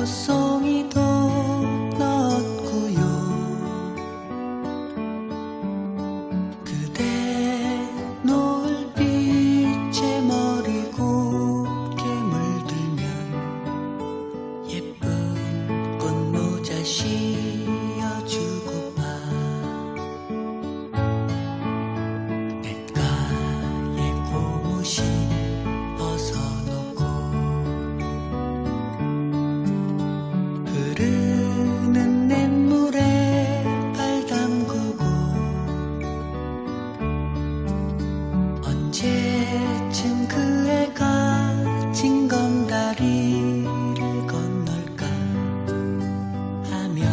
꽃송이도 언제쯤 그 애가 징검다리를 건널까? 하며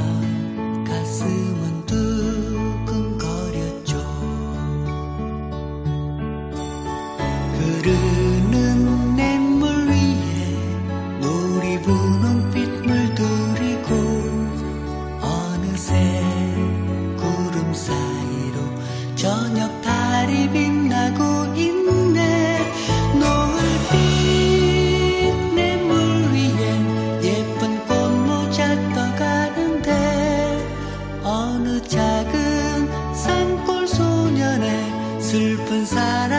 가슴은 두근거렸죠. 흐르는 냇물 위에 놀이 분홍빛 물 들이고 어느새 구름 사이로 저녁 달이 빛나고 슬픈 사랑